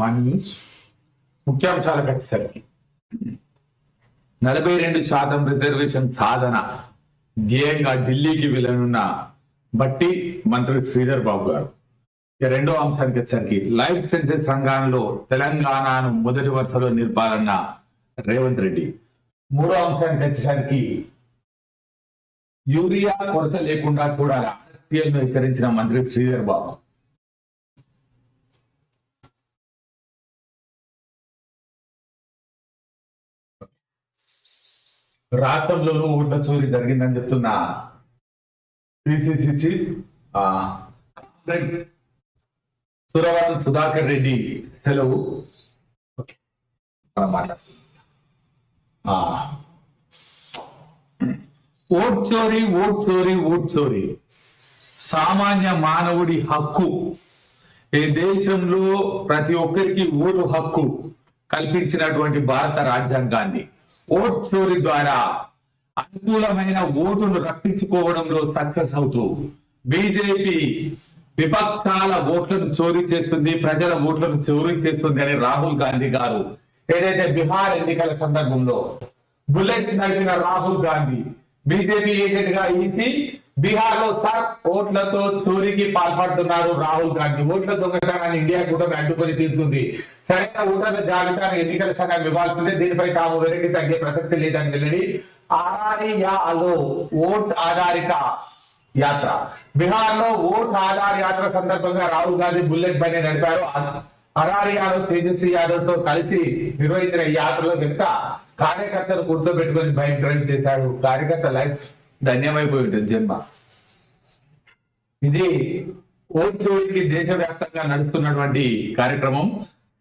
One news ముఖ్యాంశాలకు వచ్చేసరికి నలభై రెండు శాతం రిజర్వేషన్ సాధన ధ్యేయంగా ఢిల్లీకి వెళ్ళనున్న బట్టి మంత్రి శ్రీధర్ బాబు గారు. రెండో అంశానికి వచ్చేసరికి లైఫ్ సైన్సెస్ రంగంలో తెలంగాణను మొదటి వరుసలో నిలపాలన్న రేవంత్ రెడ్డి. మూడో అంశానికి వచ్చేసరికి యూరియా కొరత లేకుండా చూడాలి? హెచ్చరించిన మంత్రి శ్రీధర్ బాబు. రాష్ట్రంలోనూ ఓట్ల చోరీ జరిగిందని చెప్తున్న పిసిసి చీఫ్ సురవరం సుధాకర్ రెడ్డి. సెలవు ఓట్ చోరీ ఓట్ చోరీ ఓట్ చోరీ. సామాన్య మానవుడి హక్కు. ఈ దేశంలో ప్రతి ఒక్కరికి ఓటు హక్కు కల్పించినటువంటి భారత రాజ్యాంగాన్ని. ఓట్ చోరీ ద్వారా అనుకూలమైన ఓటును రప్పించుకోవడంలో సక్సెస్ అవుతూ బీజేపీ విపక్షాల ఓట్లను చోరీ చేస్తుంది ప్రజల ఓట్లను చోరీ చేస్తుంది అని రాహుల్ గాంధీ గారు ఏదైతే బీహార్ ఎన్నికల సందర్భంలో బుల్లెట్ నడిపిన రాహుల్ గాంధీ బీజేపీ ఏజెంట్గా ఈసీ బీహార్లో సార్ ఓట్లతో చోరీకి పాల్పడుతున్నారు రాహుల్ గాంధీ. ఓట్ల దొంగతనాన్ని ఇండియా కూడా అడ్డుకొని తీరుతుంది. సరైన ఓటర్ల జాబితాను ఎన్నికల సంఘం ఇవ్వాల్సిందే. దీనిపై తాము వెనక్కి తగ్గే ప్రసక్తి లేదని వెళ్ళి ఆరారియాలో ఓట్ ఆధారిత యాత్ర. బీహార్లో ఓట్ ఆధార్ యాత్ర సందర్భంగా రాహుల్ గాంధీ బుల్లెట్ బండి నడిపారు. అరారియాలో తేజస్వి యాదవ్తో కలిసి నిర్వహించిన ఈ యాత్రలో వెనుక కార్యకర్తలు కూర్చోబెట్టుకొని బైక్ డ్రైవ్ చేశాడు. కార్యకర్త లైఫ్ ధన్యమైపోయి ఉంటుంది జన్మ. ఇది ఓట్ దేశవ్యాప్తంగా నడుస్తున్నటువంటి కార్యక్రమం.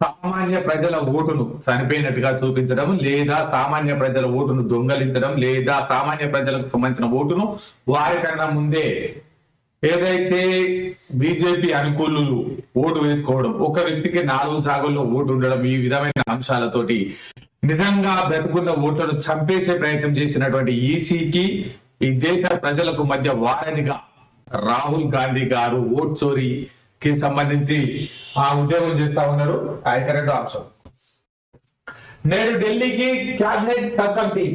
సామాన్య ప్రజల ఓటును చనిపోయినట్టుగా చూపించడం లేదా సామాన్య ప్రజల ఓటును దొంగలించడం లేదా సామాన్య ప్రజలకు సంబంధించిన ఓటును వారికన్నా ముందే ఏదైతే బీజేపీ అనుకూలులు ఓటు వేసుకోవడం ఒక వ్యక్తికి నాలుగు జాగుల్లో ఓటు ఉండడం ఈ విధమైన అంశాలతోటి నిజంగా బ్రతుకున్న ఓట్లను చంపేసే ప్రయత్నం చేసినటువంటి ఈసీకి ఈ దేశ ప్రజలకు మధ్య వారధిగా రాహుల్ గాంధీ గారు ఓట్ చోరీకి సంబంధించి ఆ ఉద్యోగం చేస్తా ఉన్నారు. ఆ యొక్క అంశం. నేడు ఢిల్లీకి క్యాబినెట్ సబ్ కమిటీ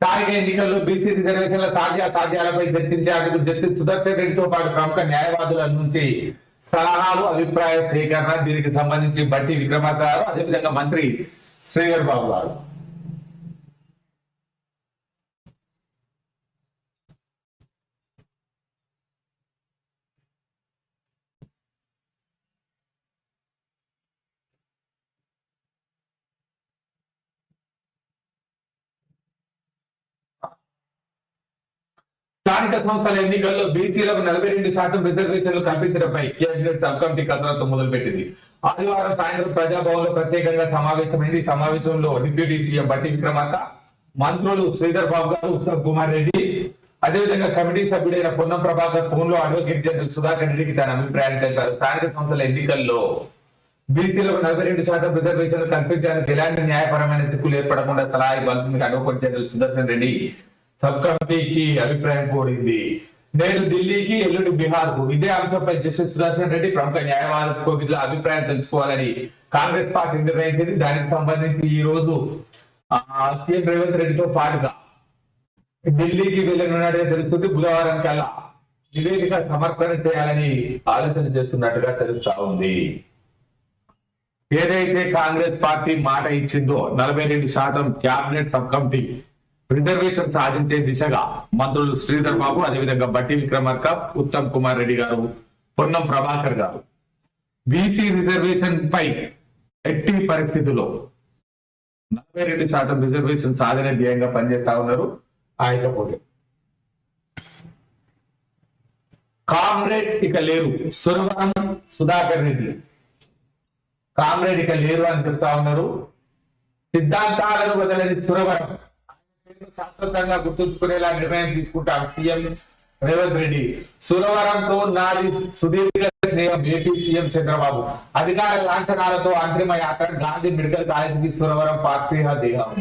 స్థానిక ఎన్నికల్లో బీసీ రిజర్వేషన్ల సాధ్య సాధ్యాలపై చర్చించేందుకు జస్టిస్ సుదర్శన్ రెడ్డితో పాటు ప్రముఖ న్యాయవాదుల నుంచి సలహాలు అభిప్రాయ సేకరణ దీనికి సంబంధించి బట్టి విక్రమార్క గారు అదేవిధంగా మంత్రి శ్రీధర్ బాబు గారు. స్థానిక సంస్థల ఎన్నికల్లో బీసీలకు నలభై రెండు శాతం రిజర్వేషన్లు కల్పించడంపై కేబినెట్ సబ్ కమిటీ కథనంతో మొదలుపెట్టింది. ఆదివారం సాయంత్రం ప్రజాభవన్లో ప్రత్యేకంగా సమావేశమైంది. సమావేశంలో డిప్యూటీ సీఎం బట్టి విక్రమార్క మంత్రులు శ్రీధర్ బాబు గారు ఉత్తమ్ కుమార్ రెడ్డి అదేవిధంగా కమిటీ సభ్యుడైన పొన్నం ప్రభాకర్ ఫోన్లో అడ్వకేట్ జనరల్ సుధాకర్ రెడ్డికి తన అభిప్రాయాన్ని తెలిపారు. స్థానిక సంస్థల ఎన్నికల్లో బీసీలకు నలభై రెండు శాతం రిజర్వేషన్లు కల్పించడానికి ఎలాంటి న్యాయపరమైన చిక్కులు ఏర్పడకుండా సలహా ఇవ్వాల్సిందిగా advocate general Sudarshan Reddy sub కమిటీకి అభిప్రాయం కోరింది. నేడు ఢిల్లీకి ఎల్లుండి బీహార్కు ఇదే అంశంపై జస్టిస్ సుదర్శన్ రెడ్డి ప్రముఖ న్యాయవాద అభిప్రాయం తెలుసుకోవాలని కాంగ్రెస్ పార్టీ నిర్ణయించింది. దానికి సంబంధించి ఈ రోజు సీఎం రేవంత్ రెడ్డితో పాటుగా ఢిల్లీకి వెళ్ళనున్నట్టుగా తెలుస్తుంది. బుధవారం కల్లా నివేదిక సమర్పణ చేయాలని ఆలోచన చేస్తున్నట్టుగా తెలుస్తా ఉంది. ఏదైతే కాంగ్రెస్ పార్టీ మాట ఇచ్చిందో నలభై రెండు శాతం క్యాబినెట్ సబ్ కమిటీ రిజర్వేషన్ సాధించే దిశగా మంత్రులు శ్రీధర్ బాబు అదేవిధంగా బట్టి విక్రమార్క ఉత్తమ్ కుమార్ రెడ్డి గారు పొన్నం ప్రభాకర్ గారు. బీసీ రిజర్వేషన్ పై ఎట్టి పరిస్థితుల్లో నలభై రెండు శాతం రిజర్వేషన్ సాధన ధ్యేయంగా పనిచేస్తా ఉన్నారు ఆయకపోతే. కామ్రేడ్ ఇక లేరు. సురవరం సుధాకర్ రెడ్డి. కామ్రేడ్ ఇక లేరు అని చెప్తా ఉన్నారు. సిద్ధాంతాలను వదలని సురవరం. శాశ్వతంగా గుర్తుంచుకునేలా నిర్ణయం తీసుకుంటాం సీఎం రేవంత్ రెడ్డి. సురవరంతో నాది సుదీర్ఘ స్నేహం ఏపీ సీఎం చంద్రబాబు. అధికార లాంఛనాలతో అంతిమ యాత్ర గాంధీ మెడికల్ కాలేజీకి సురవరం పార్థివ దేహం.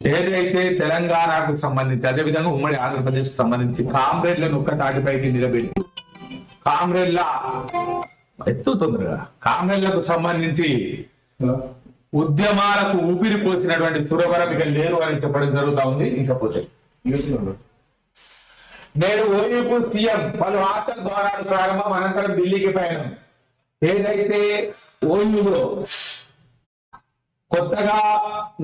ఏదైతే తెలంగాణకు సంబంధించి అదేవిధంగా ఉమ్మడి ఆంధ్రప్రదేశ్ సంబంధించి కామ్రేడ్లను ఒక్క తాటిపైకి నిలబెట్టి కామ్రేడ్ల ఎత్తు తొందరగా కామ్రేడ్లకు సంబంధించి ఉద్యమాలకు ఊపిరి పోసినటువంటి సురవరం ఇక లేరు అని చెప్పడం జరుగుతా ఉంది. ఇంకపోతే నేను ఓయూకు సీఎం పలు హాస్టల్ భవనాలు ప్రారంభం అనంతరం ఢిల్లీకి ప్రయాణం. ఏదైతే ఓయూలో కొత్తగా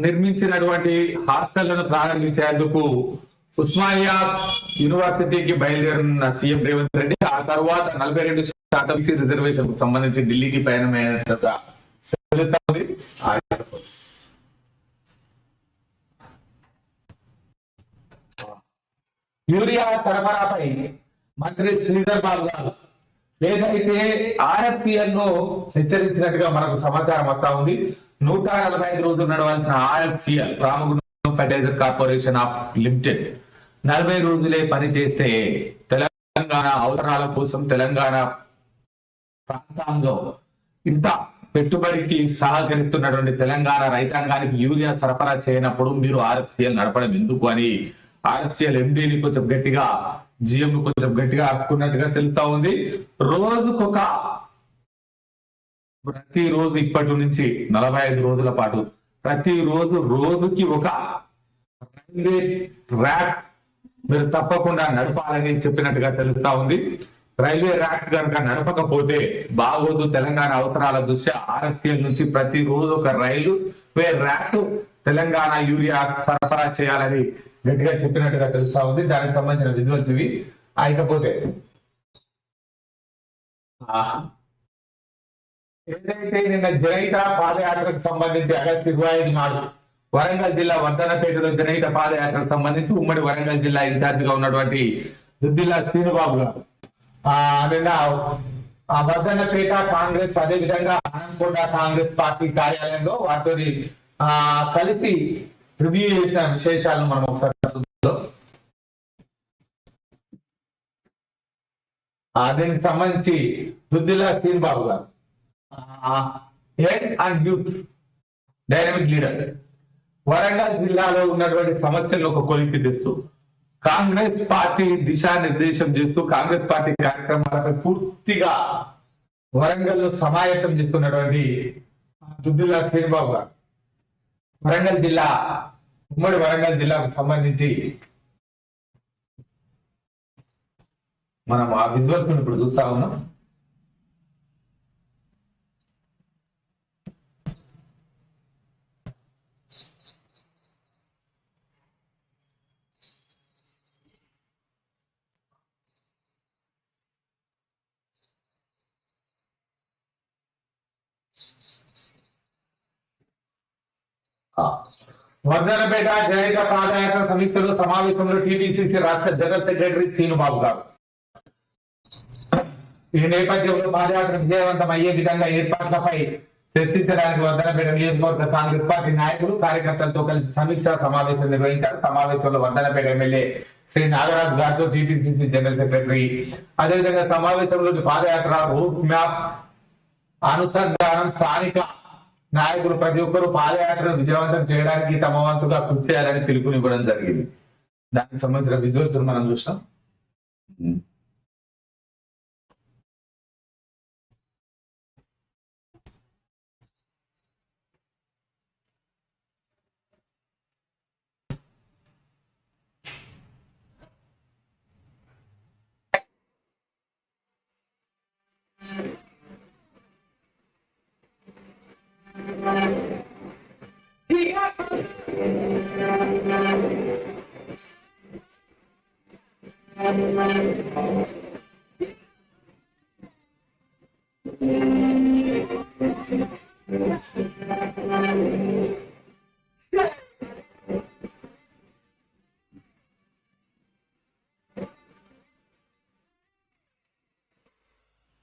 నిర్మించినటువంటి హాస్టళ్ళను ప్రారంభించేందుకు ఉస్మానియా యూనివర్సిటీకి బయలుదేరిన సీఎం రేవంత్ రెడ్డి ఆ తర్వాత నలభై రెండు శాతం రిజర్వేషన్కు సంబంధించి ఢిల్లీకి ప్రయాణమైనట్టుగా యూరియా సరఫరాపై మంత్రి శ్రీధర్ బాబు గారు ఏదైతే ఆర్ఎఫ్సిఎల్ను హెచ్చరించినట్టుగా మనకు సమాచారం వస్తా ఉంది నూట నలభై ఐదు రోజులు నడవాల్సిన RFCL Ramagundam fertiliser corporation of limited నలభై రోజులే పని చేస్తే తెలంగాణ అవసరాల కోసం తెలంగాణ ప్రాంతంలో ఇంత పెట్టుబడికి సహకరిస్తున్నటువంటి తెలంగాణ రైతాంగానికి యూరియా సరఫరా చేయనప్పుడు మీరు ఆర్ఎఫ్సిఎల్ నడపడం ఎందుకు అని ఆర్ఎఫ్సిఎల్ ఎండీని కొంచెం గట్టిగా జిఎం కొంచెం గట్టిగా ఆడుకున్నట్టుగా తెలుస్తా ఉంది. రోజుకొక ప్రతి రోజు ఇప్పటి నుంచి నలభై ఐదు రోజుల పాటు ప్రతి రోజు రోజుకి ఒక రైల్వే ట్రాక్ మీరు తప్పకుండా నడపాలని చెప్పినట్టుగా తెలుస్తా ఉంది. రైల్వే ర్యాక్ కనుక నడపకపోతే బాగోదు తెలంగాణ అవసరాల దృష్ట్యా ఆర్ఎఫ్సిఎల్ నుంచి ప్రతి రోజు ఒక railway rack Telangana urea సరఫరా చేయాలని గట్టిగా చెప్పినట్టుగా తెలుస్తా ఉంది. దానికి సంబంధించిన విజువల్స్ ఇవి. అయికపోతే ఏదైతే నిన్న జనైత పాదయాత్రకు సంబంధించి ఆగస్టు ఇరవై ఐదు నాడు వరంగల్ జిల్లా వర్ధనపేటలో జనైత పాదయాత్రకు సంబంధించి ఉమ్మడి వరంగల్ జిల్లా ఇన్ఛార్జ్గా ఉన్నటువంటి దుద్దిల్లా శ్రీనుబాబు గారు నిన్న ఆ కాంగ్రెస్ అదే విధంగా కాంగ్రెస్ పార్టీ కార్యాలయంలో వారితో ఆ కలిసి రివ్యూ చేసిన విశేషాలను మనం ఒకసారి దీనికి సంబంధించి దుద్దిల్లా శ్రీనుబాబు గారు young and youth dynamic leader Warangal జిల్లాలో ఉన్నటువంటి సమస్యలను ఒక కొలిక్కి తెస్తూ కాంగ్రెస్ పార్టీ దిశానిర్దేశం చేస్తూ కాంగ్రెస్ పార్టీ కార్యక్రమాలపై పూర్తిగా వరంగల్లో సమాయత్తం చేస్తున్నటువంటి దుద్దిల్లా శ్రీనిబాబు గారు. వరంగల్ జిల్లా ఉమ్మడి వరంగల్ జిల్లాకు సంబంధించి మనం ఆ విజువల్స్ ఇప్పుడు చూస్తా ఉన్నాం. వర్ధనపేట జనహిత ప్రాధాన్యత సమీక్షలో సమావేశంలో టీపీసీసీ రాష్ట్ర జనరల్ సెక్రటరీ శ్రీనుబాబు గారు. ఈ నేపథ్యంలో పాదయాత్ర విజయవంతం అయ్యే విధంగా ఏర్పాట్లపై చర్చించడానికి వర్ధనపేట నియోజకవర్గ కాంగ్రెస్ పార్టీ నాయకులు కార్యకర్తలతో కలిసి సమీక్షా సమావేశం నిర్వహించారు. సమావేశంలో వర్ధనపేట ఎమ్మెల్యే శ్రీ నాగరాజు గారితో టీపీసీసీ జనరల్ సెక్రటరీ. అదేవిధంగా సమావేశంలోని పాదయాత్ర రూట్ మ్యాప్ అనుసంధానం స్థానిక నాయకులు ప్రతి ఒక్కరూ పాదయాత్రను విజయవంతం చేయడానికి తమ వంతుగా కృషి చేయాలని పిలుపునివ్వడం జరిగింది. దానికి సంబంధించిన విజువల్స్ మనం చూస్తాం.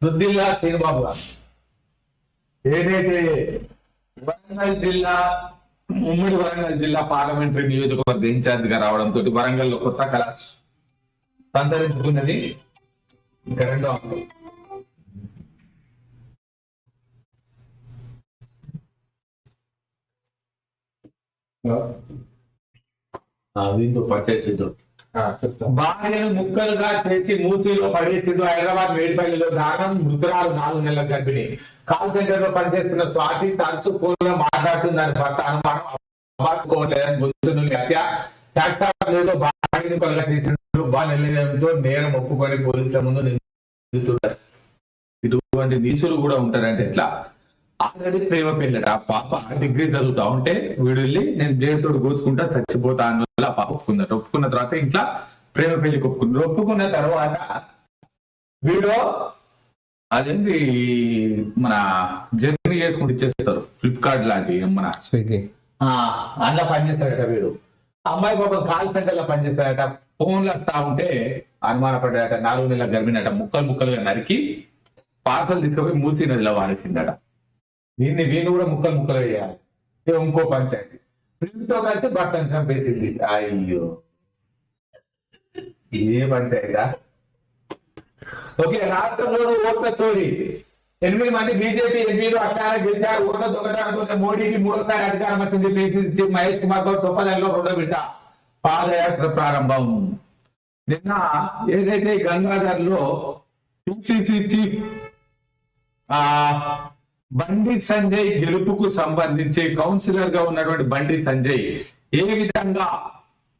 దుద్దిల్లా శ్రీనిబాబు గారు. ఏదైతే వరంగల్ జిల్లా ఉమ్మడి వరంగల్ జిల్లా పార్లమెంటరీ నియోజకవర్గ ఇన్ఛార్జ్గా రావడంతో వరంగల్లో కొత్త కళ సంతరించుకున్నది ఇంకా రెండో అంశం. దీంతో పర్చేజ్ భార్యను ముక్కలుగా చేసి మూసీలో పడేసిండు హైదరాబాద్ మేడిపల్లిలో దానం మృతురాలు నాలుగు నెలల గర్భిణి. కాల్ సెంటర్లో పనిచేస్తున్న స్వాతి తరచు ఫోన్లో మాట్లాడుతుందని భర్త అనుమానం. అబార్చుకోవట్లేదని గుర్తున్న హత్య. ట్యాక్స్ భార్యను ముక్కలుగా చేసిండు బాగా నిలయంతో నేరం ఒప్పుకొని పోలీసుల ముందు నిందితున్నారు ఇటువంటి నీచులు కూడా ఉంటారంటే ఎట్లా? ఆల్రెడీ ప్రేమ పెళ్ళట పాప డిగ్రీ చదువుతా ఉంటే వీడు వెళ్ళి నేను దేనితోడు కూర్చుకుంటా చచ్చిపోతా ఆ పాప ఒప్పుకుందట ఒప్పుకున్న తర్వాత ఇంట్లో ప్రేమ పెళ్ళికి ఒప్పుకుంది ఒప్పుకున్న తర్వాత వీడు అదేంటి మన జర్నీ చేసుకుంటూ ఇచ్చేస్తారు. ఫ్లిప్కార్ట్ లాంటి మన స్విగ్గీ. ఆ, అందులో పనిచేస్తాడట వీడు. అమ్మాయి పాపం కాల్ సెంటర్లో పనిచేస్తాడట ఫోన్లు వస్తా ఉంటే అనుమానపడ్డాడట నాలుగు నెలల గర్భిణట ముక్కలు ముక్కలుగా నరికి పార్సల్ తీసుకుపోయి మూసి నదిలో వాడేసిందట వీడిని వీడిని కూడా ముక్కలు ముక్కలు వేయాలి ఇంకో పంచాయతీ. వీడితో కలిసి భర్తను చంపేసింది. అయ్యో. ఇదే పంచాయతా ఓకే రాష్ట్రంలో ఓట్ల చోరీ. ఎనిమిది మంది బీజేపీ ఎంపీలు అట్లానే గెలిచారు. ఓట్ల దొంగతనంతో మోడీకి మూడోసారి అధికారం వచ్చింది. పిసిసి మహేష్ కుమార్ గౌడ్ చొప్పదల్లో రెండో విడత పాదయాత్ర ప్రారంభం. నిన్న ఏదైతే గంగాధర్లో పిసిసి చీఫ్ ఆ బండి సంజయ్ గెలుపుకు సంబంధించి కౌన్సిలర్గా ఉన్నటువంటి బండి సంజయ్ ఏ విధంగా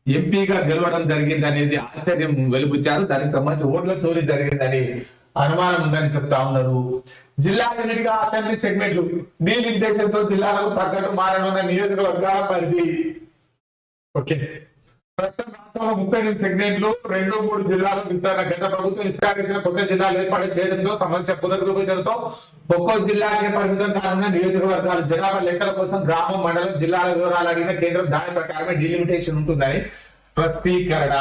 ఎంపీగా గెలవడం జరిగింది అనేది ఆశ్చర్యం వెలుపుచ్చారు. దానికి సంబంధించి ఓట్ల చోరీ జరిగిందని అనుమానం ఉందని చెప్తా ఉన్నారు. జిల్లా యూనిట్గా అసెంబ్లీ సెగ్మెంట్లు ఉద్దేశంతో జిల్లాలకు తగ్గట్టు మారనున్న నియోజకవర్గాల పరిధి. ఓకే. ప్రస్తుతం రాష్ట్రంలో ముప్పై ఎనిమిది సెగ్మెంట్లు రెండు మూడు జిల్లాల విస్తరణ గత ప్రభుత్వం ఇష్టారీతిన కొత్త జిల్లాలు ఏర్పాటు చేయడంతో సమస్య పునర్విభజనతో ఒక్కో జిల్లాకే పరిమితం కానున్న నియోజకవర్గాలు జనాభా లెక్కల కోసం గ్రామం మండలం జిల్లాల వివరాలు అడిగిన కేంద్రం దాని ప్రకారమే డిలిమిటేషన్ ఉంటుందని స్పష్టీకరణ.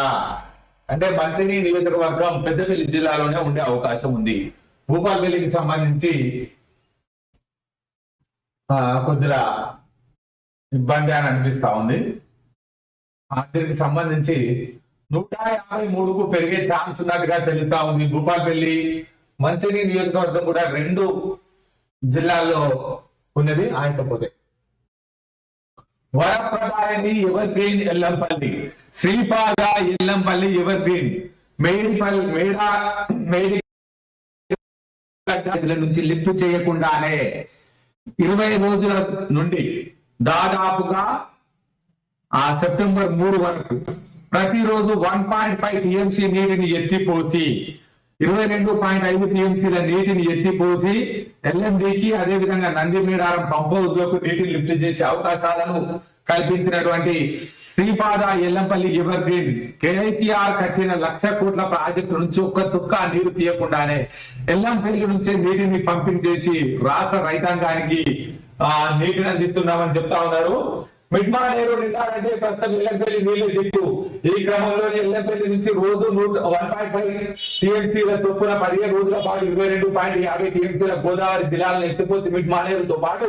అంటే మంత్రి నియోజకవర్గం పెద్దపల్లి జిల్లాలోనే ఉండే అవకాశం ఉంది. భూపాల్పల్లికి సంబంధించి ఆ, కొద్దిగా ఇబ్బంది అని అనిపిస్తా ఉంది. దీనికి సంబంధించి నూట యాభై మూడుకు పెరిగే ఛాన్స్ ఉన్నట్టుగా తెలుస్తా ఉంది. భూపాలపల్లి మంత్రి నియోజకవర్గం కూడా రెండు జిల్లాల్లో ఉన్నది ఆయకపోతే వరప్రదాయని ever green Yellampalli Sripada Yellampalli ever green. Medipalli మేడా మేడి నుంచి లిఫ్ట్ చేయకుండానే ఇరవై రోజుల నుండి దాదాపుగా ఆ సెప్టెంబర్ మూడు వరకు ప్రతిరోజు వన్ పాయింట్ ఫైవ్ టీఎంసీ నీటిని ఎత్తిపోసి ఇరవై రెండు పాయింట్ ఐదు టీఎంసీల నీటిని ఎత్తిపోసి ఎల్ఎండికి అదే విధంగా నందిమీడారం పంప్ హౌస్లకు నీటిని లిఫ్ట్ చేసే అవకాశాలను కల్పించినటువంటి Sripada Yellampalli ever green KCR కట్టిన లక్ష కోట్ల ప్రాజెక్టు నుంచి ఒక్క చుక్క నీరు తీయకుండానే ఎల్లంపల్లి నుంచే నీటిని పంపింగ్ చేసి రాష్ట్ర రైతాంగానికి ఆ నీటిని అందిస్తున్నామని చెప్తా ఉన్నారు. మిట్మా నేరు నిండాలంటే ప్రస్తుతం ఎల్లంపల్లి నీళ్ళు దిక్కు. ఈ క్రమంలో ఎల్లంపల్లి నుంచి రోజు నూట వన్ పాయింట్ ఫైవ్ టీఎంసీల చొప్పున పదిహేను రోజుల పాటు ఇరవై రెండు పాయింట్ యాభై టీఎంసీల గోదావరి జిల్లాలను ఎత్తిపోసి మిట్మా నేరుతో పాటు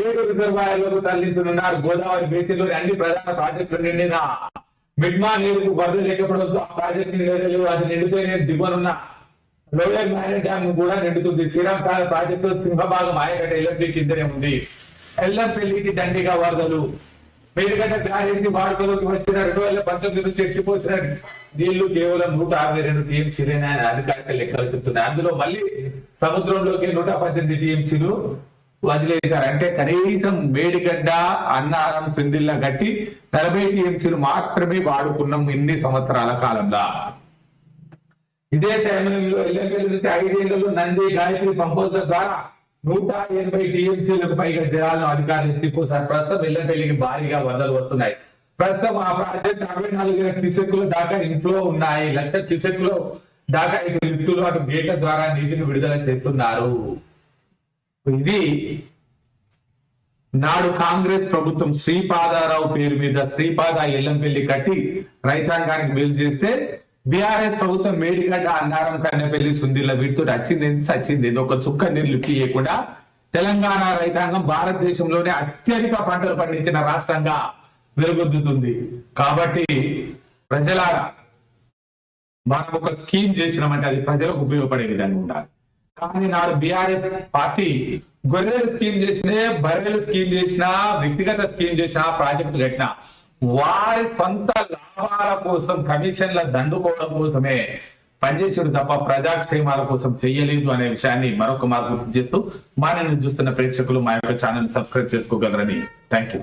ఏడు రిజర్వాయర్లకు తరలించనున్నారు. గోదావరి బేసిన్లోని అన్ని ప్రధాన ప్రాజెక్టులు నిండిన మిడ్మానేరుకు వరద లేకపోవడంతో ఆ ప్రాజెక్టు నిండలేదు అది నిండితేనే దిగువనున్న లోయర్ మ్యారేజ్ డ్యామ్ కూడా నిండుతుంది. శ్రీరామ్ సాగర్ ప్రాజెక్టు సింహభాగం ఆయకట్ట ఎల్లంపల్లి కిందనే ఉంది. ఎల్లంపల్లికి దండిగా వరదలు. మేడిగడ్డ గ్రాహించి వాడుకలోకి వచ్చిన రెండు వేల పంతొమ్మిది నుంచి ఎట్టిపోసిన నీళ్ళు కేవలం నూట అరవై రెండు టీఎంసీలేనా ఆయన అధికారిక లెక్కలు చెప్తున్నాయి అందులో మళ్ళీ సముద్రంలోకి నూట పద్దెనిమిది టీఎంసీలు వదిలేశారు. అంటే కనీసం మేడిగడ్డ అన్నారం పిందిళ్ళ గట్టి నలభై టీఎంసీలు మాత్రమే వాడుకున్నాం ఇన్ని సంవత్సరాల కాలంలో. ఇదే సమయంలో ఎల్లంపల్లి నుంచి ఐదేళ్ళలో నంది గాయత్రి పంపోజర్ ద్వారా నూట ఎనభై టీఎంసీలకు పైగా జలాలను అధికారులు ఎత్తిపోసారు ప్రస్తుతం ఎల్లంపల్లికి భారీగా వరదలు వస్తున్నాయి. ప్రస్తుతం ఆ ప్రాజెక్ట్ అరవై నాలుగు వేల క్యూసెక్ల దాకా ఇన్ఫ్లో ఉన్నాయి. లక్ష క్యూసెక్లు దాకా ఇప్పుడు లిఫ్టులు అటు గేట్ల ద్వారా నీటిని విడుదల చేస్తున్నారు. ఇది నాడు కాంగ్రెస్ ప్రభుత్వం శ్రీపాదారావు పేరు మీద శ్రీపాద ఎల్లంపల్లి కట్టి రైతాంగానికి మేలు చేస్తే బీఆర్ఎస్ ప్రభుత్వం మేడిగడ్డ అన్నారం కన్నెపల్లి సుందిల్ల వీటితో వచ్చింది ఏంది, సచ్చింది ఒక చుక్క నీరు లిఫ్ట్ చేయకుండా తెలంగాణ రైతాంగం భారతదేశంలోనే అత్యధిక పంటలు పండించిన రాష్ట్రంగా వెలుగొద్దుతుంది కాబట్టి ప్రజలారా మనం ఒక స్కీమ్ చేసినామంటే అది ప్రజలకు ఉపయోగపడే విధంగా ఉండాలి. కానీ నాడు బీఆర్ఎస్ పార్టీ గొర్రెలు స్కీమ్ చేసినే బర్రెలు స్కీమ్ చేసినా వ్యక్తిగత స్కీమ్ చేసినా ప్రాజెక్టు కట్టినా వారి సొంత లాభాల కోసం కమిషన్ల దండుకోవడం కోసమే పనిచేసాడు తప్ప ప్రజాక్షేమాల కోసం చేయలేదు అనే విషయాన్ని మరొక మార్పు గుర్తు చేస్తూ మా నేను చూస్తున్న ప్రేక్షకులు మా యొక్క ఛానల్ సబ్స్క్రైబ్ చేసుకోగలరని. Thank you